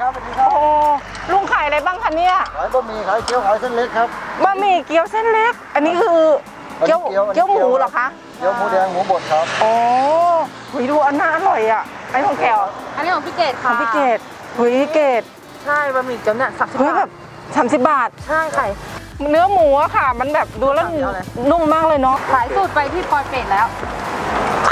ครับสวัสดีครับลุงขายอะไรบ้างคะเนี่ยขายบะหมี่ขายเกี๊ยวขายเส้นเล็กครับบะหมี่เกี๊ยวเส้นเล็ก อันนี้คือเกี๊ยวเกี๊ยวหมูเหรอคะเกี๊ยวหมูแดงหมูบดครับโอ้หุยดูอันน่าอร่อยอะอันนี้ของแกวอันนี้ของพี่เกดค่ะพี่เกดหุยเกดใช่บะหมี่เกี๊ยวเนี่ยสามสิบเฮ้แบบาทสามสิบบาท ใช่ไข่เนื้อหมูอะค่ะ มันแบบดูแล้วนุ่มมากเลยเนาะ ขายสูตรไปที่ปอยเป็ดแล้ว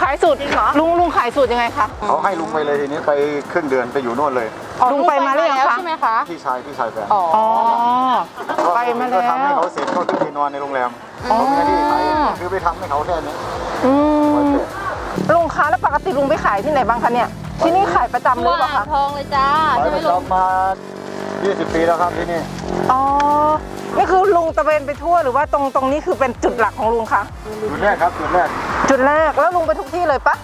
ขายสูตรจริงเหรอลุงลุงขายสูตรยังไงคะเขาให้ลุงไปเลยทีนี้ไปครึ่งเดือนไปอยู่โน่นเลยอ๋อลุงไปมาหรือยังแล้วคะใช่ไหมคะพี่ชายพี่ชายแฟนอ๋ออ๋อไปมาแล้วก็ทำให้เขาเสร็จก็ขึ้นไปนอนในโรงแรมเขาไม่ได้ขายคือไปทำให้เขาแค่นี้อืมร้อยแปดลุงคะแล้วปกติลุงไปขายที่ไหนบ้างคะเนี่ยที่นี่ขายประจำหรือเปล่าอ่าคะงทองเลยจ้าขายใช่ไหปมระลุงจำมา 20 ปีแล้วครับที่นี่อ๋อนี่คือลุงตะเวนไปทั่วหรือว่าตรงตรงนี้คือเป็นจุดหลักของลุงคะจุดแรกครับจุดแรก จุดแรกแล้วลุงไปทุกที่เลยปะ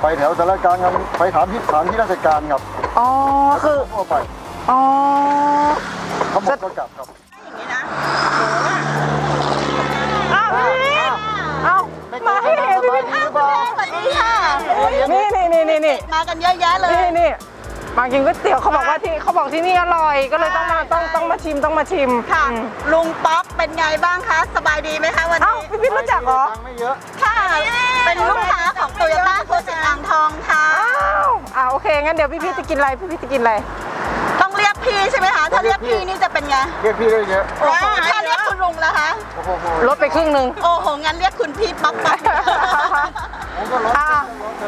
ไปแถวสารกลางครับไปถามที่ถามที่ราชการครับอ๋อคือทั่วไปอ๋อเขาหมดก็กลับครับอ้าวพี่เอ้ามาให้เห็นพี่พี่สบายดีหรือเปล่าสวัสดีค่ะนี่นี่นี่นี่นี่มากันเยอะแยะเลยนี่นี่มากินก๋วยเตี๋ยวเขาบอกว่าที่เขาบอกที่นี่อร่อยก็เลยต้องมาต้องต้องมาชิมต้องมาชิมค่ะอืมลุงป๊อกเป็นไงบ้างคะสบายดีไหมคะวันเอ้านี้ พี่พี่รู้จักเหรอ ตังค์ไม่เยอะ ค่ะ เป็นลูกค้าของโตโยต้าโคสิตอ่างทองค่ะ อ้าวอ่าโอเค งั้นเดี๋ยวพี่พี่จะกินอะไร พี่พี่จะกินอะไร ต้องเรียกพี่ใช่ไหมคะ ถ้าเรียกพี่นี่จะเป็นไงเรียกพี่ได้เยอะ โอ้โห ถ้าเรียกคุณลุงล่ะคะ โอ้โหลดไปครึ่งหนึ่งโอ้โห งั้นเรียกคุณพี่ป๊อกป๊อกผมก็ลดอ่า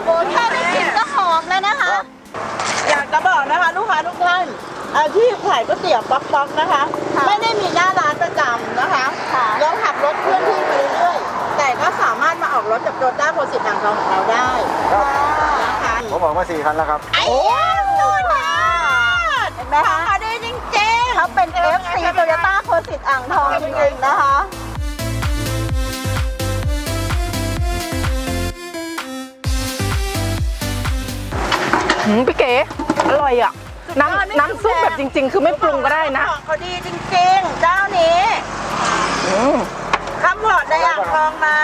โอ้แค่ได้กลินก็หอมแล้วนะคะ อยากจะบอกนะคะ ลูกค้าทุกท่านอาชีพขายก๋วยเตี๋ยวป๊อกป๊อกนะคะไม่ได้มีหน้าร้านประจำนะคะแล้วขับรถเคลื่อนที่ไปเรื่อยๆ แต่ก็สามารถมาออกรถกับโตโยต้าโคสิตอ่างทองของเราได้ครับนะคะผมบอกมาสี่คันแล้วครับ ไอ้สุดยอดเห็นไหมคะเขาดีจริงๆเขาเป็น FC โตโยต้าโคสิตอ่างทองจริงๆนะคะหืมพี่เก๋อร่อยอะ น้ำน้ำซุปแบบจริง ๆ คือไม่ปรุงก็ได้นะเขาดีจริงๆ เจ้านี้ อืมคำพอดในอ่างทองมา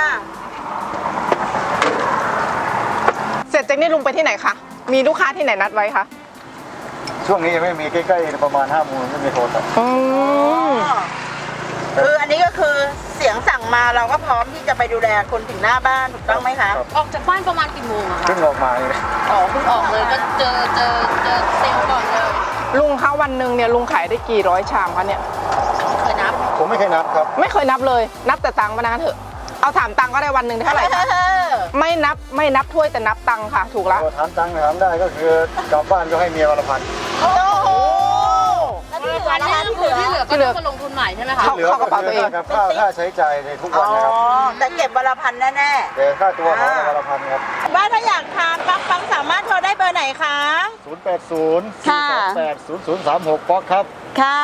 เสร็จจากนี้ลุงไปที่ไหนคะ มีลูกค้าที่ไหนนัดไว้คะ ช่วงนี้ยังไม่มีใกล้ๆประมาณ5โมงไม่มีโทรศัพท์อืมคืออันนี้ก็คือเสียงสั่งมาเราก็พร้อมที่จะไปดูแลคนถึงหน้าบ้านถูกต้องไหมคะรับออกจากบ้านประมาณกี่โมงอะคะเพิ่งออกมาเลยอ๋อเพิ่งออกเลยก็เจอเจอเจอเซลล์ก่อนเลย ลุงคะวันหนึ่งเนี่ยลุงขายได้กี่ร้อยชามคะเนี่ยเคยนับผม ไม่เคยนับครับ ไม่เคยนับเลย นับแต่ตังค์มานะเถอะ เอาถามตังค์ก็ได้วันหนึ่งเท่าไหร่คะไม่นับไม่นับถ้วยแต่นับตังค์ค่ะ ถูกละถามตังค์ถามได้ก็คือกลับบ้านก็ให้เมียวันละพันโอ้โหแล้วที่เหลืออันนะนี้คะก็ที่เหคือลือที่เหลือก็ต้องมาลงทุนใหม่ใช่ไหมคะเขาที่เหลือก็คือค่ากับข้าวค่าใช้จ่ายในทุกอ๋วัอนนะครับแต่เก็บวันละพันแน่แต่ค่าตัวเขาวันละพันครับๆว่าถ้าอยากทานปักปังสามารถโทรได้เบอร์ไหนคะ 080ค่ะ428 0036ป๊อกครับค่ะ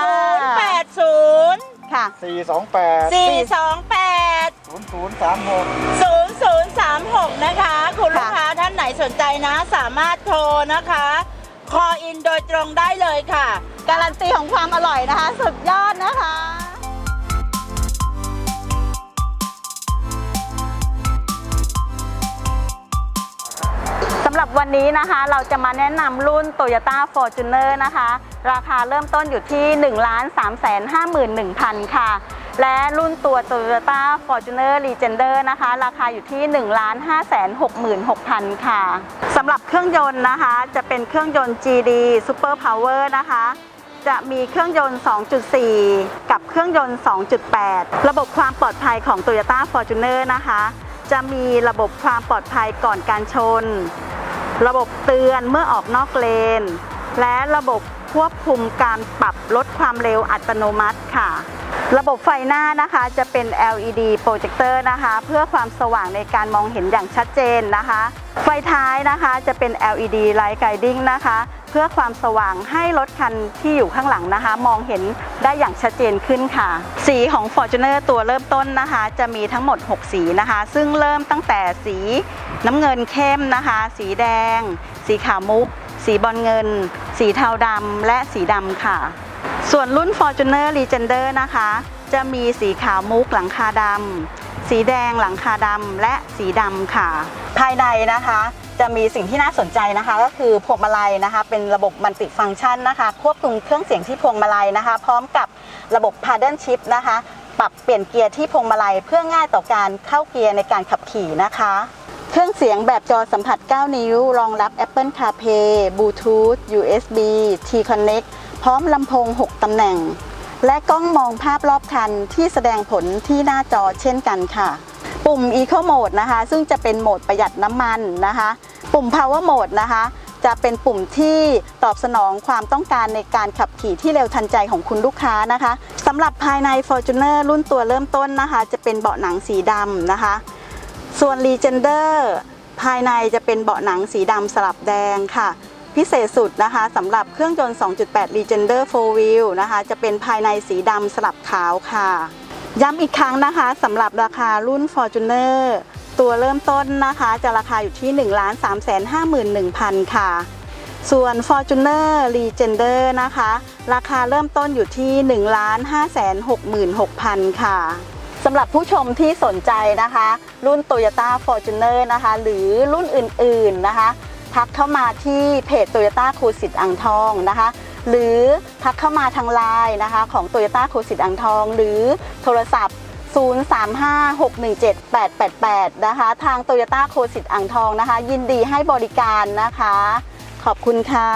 080 ค่ะ 428 428 0036 0036 นะคะ คุณลูกค้าท่านไหนสนใจนะ สามารถโทรนะคะ คออินโดยตรงได้เลยค่ะ การันตีของความอร่อยนะคะ สุดยอดนะคะ รับวันนี้นะคะเราจะมาแนะนำรุ่น Toyota Fortuner นะคะ ราคาเริ่มต้นอยู่ที่ 1 3 5 1 0 0 0 ค่ะ และรุ่นตัว Toyota Fortuner Legender นะคะ ราคาอยู่ที่ 1 5 6 6 0 0 0 ค่ะสำหรับเครื่องยนต์นะคะ จะเป็นเครื่องยนต์ GD Super Power นะคะจะมีเครื่องยนต์ 2.4 กับเครื่องยนต์ 2.8 ระบบความปลอดภัยของ Toyota Fortuner นะคะ จะมีระบบความปลอดภัยก่อนการชน ระบบเตือนเมื่อออกนอกเลน และระบบควบคุมการปรับลดความเร็วอัตโนมัติค่ะ ระบบไฟหน้านะคะจะเป็น LED โปรเจคเตอร์นะคะ เพื่อความสว่างในการมองเห็นอย่างชัดเจนนะคะ ไฟท้ายนะคะจะเป็น LED Light Guiding นะคะ เพื่อความสว่างให้รถคันที่อยู่ข้างหลังนะคะ มองเห็นได้อย่างชัดเจนขึ้นค่ะ สีของ Fortuner ตัวเริ่มต้นนะคะ จะมีทั้งหมด 6 สีนะคะ ซึ่งเริ่มตั้งแต่สีน้ำเงินเข้มนะคะ สีแดง สีขาวมุก สีบอลเงิน สีเทาดำและสีดำค่ะ ส่วนรุ่น Fortuner Legender นะคะ จะมีสีขาวมุกหลังคาดำสีแดงหลังคาดำและสีดำค่ะ ภายในนะคะจะมีสิ่งที่น่าสนใจนะคะ ก็คือพวงมาลัยนะคะ เป็นระบบมัลติฟังก์ชันนะคะ ควบคุมเครื่องเสียงที่พวงมาลัยนะคะ พร้อมกับระบบ paddle shift นะคะ ปรับเปลี่ยนเกียร์ที่พวงมาลัยเพื่อง่ายต่อการเข้าเกียร์ในการขับขี่นะคะ เครื่องเสียงแบบจอสัมผัส 9 นิ้ว รองรับ Apple CarPlay Bluetooth USB T-Connect พร้อมลำโพง 6 ตำแหน่ง และกล้องมองภาพรอบคันที่แสดงผลที่หน้าจอเช่นกันค่ะ ปุ่ม Eco Mode นะคะ ซึ่งจะเป็นโหมดประหยัดน้ำมันนะคะ ปุ่ม Power Mode นะคะ จะเป็นปุ่มที่ตอบสนองความต้องการในการขับขี่ที่เร็วทันใจของคุณลูกค้านะคะสำหรับภายใน Fortuner รุ่นตัวเริ่มต้นนะคะ จะเป็นเบาะหนังสีดำนะคะ ส่วน Legender ภายในจะเป็นเบาะหนังสีดำสลับแดงค่ะ พิเศษสุดนะคะสำหรับเครื่องยนต์ 2.8 Legender 4 Wheel นะคะ จะเป็นภายในสีดำสลับขาวค่ะ ย้ำอีกครั้งนะคะสำหรับราคารุ่น Fortuner ตัวเริ่มต้นนะคะจะราคาอยู่ที่ 1 3 5 1 0 0 0 ค่ะ ส่วน Fortuner Legender นะคะ ราคาเริ่มต้นอยู่ที่ 1 5 6 6 0 0 0 ค่ะสำหรับผู้ชมที่สนใจนะคะ รุ่น Toyota Fortuner นะคะ หรือรุ่นอื่นๆนะคะ ทักเข้ามาที่เพจ Toyota ครูสิทธิ์อ่างทองนะคะ หรือทักเข้ามาทางไลน์นะคะของ Toyota คสิตอ่างทอง หรือโทรศัพท์ 0356178888 นะคะ ทาง Toyota โคสิตอ่างทองนะคะ ยินดีให้บริการนะคะ ขอบคุณค่ะ